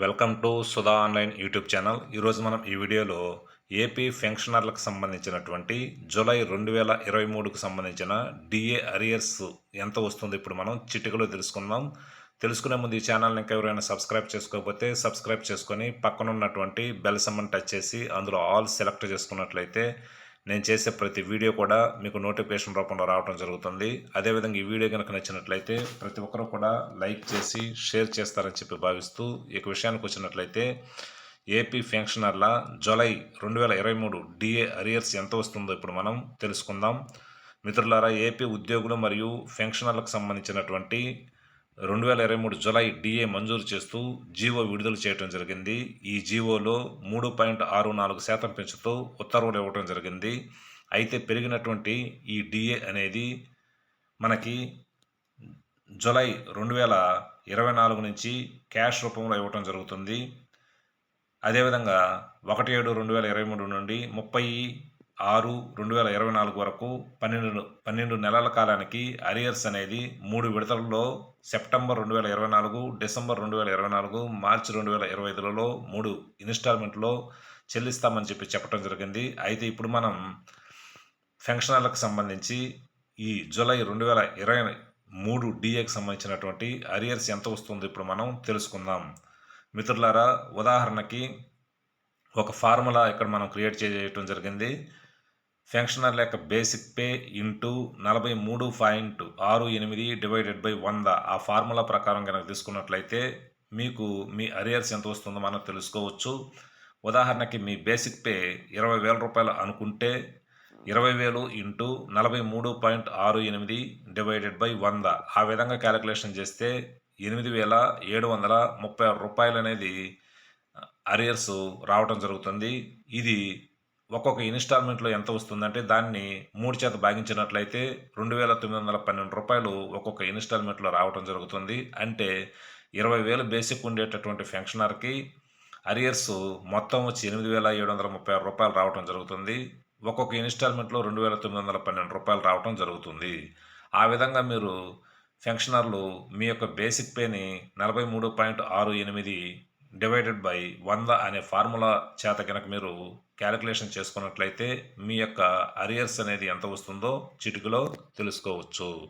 Welcome to Sudha online YouTube channel. ఈరోజు మనం ఈ వీడియోలో ఏపీ పెన్షనర్లకు సంబంధించినటువంటి జూలై రెండు వేల ఇరవై మూడుకు సంబంధించిన డిఏ అరియర్స్ ఎంత వస్తుంది ఇప్పుడు మనం చిటికలో తెలుసుకుందాం. తెలుసుకునే ముందు ఈ ఛానల్ని ఇంకా ఎవరైనా సబ్స్క్రైబ్ చేసుకోకపోతే సబ్స్క్రైబ్ చేసుకొని పక్కన ఉన్నటువంటి బెల్ సమ్మన్ టచ్ చేసి అందులో ఆల్ సెలెక్ట్ చేసుకున్నట్లయితే నేను చేసే ప్రతి వీడియో కూడా మీకు నోటిఫికేషన్ రూపంలో రావడం జరుగుతుంది. అదేవిధంగా ఈ వీడియో కనుక నచ్చినట్లయితే ప్రతి ఒక్కరూ కూడా లైక్ చేసి షేర్ చేస్తారని చెప్పి భావిస్తూ ఇక విషయానికి వచ్చినట్లయితే ఏపీ పెన్షనర్ల జూలై రెండు వేల ఇరవై మూడు డిఏ అరియర్స్ ఎంత వస్తుందో ఇప్పుడు మనం తెలుసుకుందాం. మిత్రులారా ఏపీ ఉద్యోగులు మరియు పెన్షనర్లకు సంబంధించినటువంటి రెండు వేల ఇరవై మూడు జులై డిఏ మంజూరు చేస్తూ జీవో విడుదల చేయడం జరిగింది. ఈ జీవోలో మూడు పాయింట్ ఆరు నాలుగు శాతం పెంచుతూ ఉత్తర్వులు ఇవ్వడం జరిగింది. అయితే పెరిగినటువంటి ఈ డిఏ అనేది మనకి జులై రెండు వేల ఇరవై నాలుగు నుంచి క్యాష్ రూపంలో ఇవ్వటం జరుగుతుంది. అదేవిధంగా ఒకటి ఏడు రెండు వేల ఇరవై మూడు నుండి ముప్పై ఆరు రెండు వేల ఇరవై నాలుగు వరకు పన్నెండు పన్నెండు నెలల కాలానికి అరియర్స్ అనేది మూడు విడతలలో సెప్టెంబర్ రెండు వేల ఇరవై నాలుగు డిసెంబర్ రెండు వేల ఇరవై నాలుగు మార్చి రెండు వేల ఇరవై ఐదులలో మూడు ఇన్స్టాల్మెంట్లో చెల్లిస్తామని చెప్పి చెప్పడం జరిగింది. అయితే ఇప్పుడు మనం ఫెన్షనర్లకు సంబంధించి ఈ జూలై రెండు వేల ఇరవై మూడు డిఏకి సంబంధించినటువంటి అరియర్స్ ఎంత వస్తుందో ఇప్పుడు మనం తెలుసుకుందాం. మిత్రులారా ఉదాహరణకి ఒక ఫార్ములా ఇక్కడ మనం క్రియేట్ చేయటం జరిగింది. ఫెన్షనర్ల యొక్క బేసిక్ పే ఇంటూ నలభై మూడు పాయింట్ ఆరు ఎనిమిది డివైడెడ్ బై వంద. ఆ ఫార్ములా ప్రకారం కనుక తీసుకున్నట్లయితే మీకు మీ అరియర్స్ ఎంత వస్తుందో మనం తెలుసుకోవచ్చు. ఉదాహరణకి మీ బేసిక్ పే ఇరవై వేల రూపాయలు అనుకుంటే ఇరవై వేలు ఇంటూ నలభై మూడు పాయింట్ ఆరు ఎనిమిది డివైడెడ్ బై వంద. ఆ విధంగా క్యాలిక్యులేషన్ చేస్తే ఎనిమిది వేల ఏడు వందల ముప్పై ఆరు రూపాయలు అనేది అరియర్స్ రావడం జరుగుతుంది. ఇది ఒక్కొక్క ఇన్స్టాల్మెంట్లో ఎంత వస్తుందంటే దాన్ని మూడు చేత భాగించినట్లయితే రెండు వేల తొమ్మిది వందల పన్నెండు రూపాయలు ఒక్కొక్క ఇన్స్టాల్మెంట్లో రావడం జరుగుతుంది. అంటే ఇరవై వేలు బేసిక్ ఉండేటటువంటి ఫెన్షనర్కి అరియర్స్ మొత్తం వచ్చి ఎనిమిది వేల ఏడు వందల ముప్పై ఆరు రూపాయలు రావడం జరుగుతుంది. ఒక్కొక్క ఇన్స్టాల్మెంట్లో రెండు వేల తొమ్మిది వందల పన్నెండు రూపాయలు రావడం జరుగుతుంది. ఆ విధంగా మీరు ఫెన్షనర్లు మీ యొక్క బేసిక్ పేని నలభై మూడు పాయింట్ ఆరు ఎనిమిది డివైడెడ్ బై వంద అనే ఫార్ములా చేత కనుక మీరు క్యాలిక్యులేషన్ చేసుకున్నట్లయితే మీ యొక్క అరియర్స్ అనేది ఎంత వస్తుందో చిటికలో తెలుసుకోవచ్చు.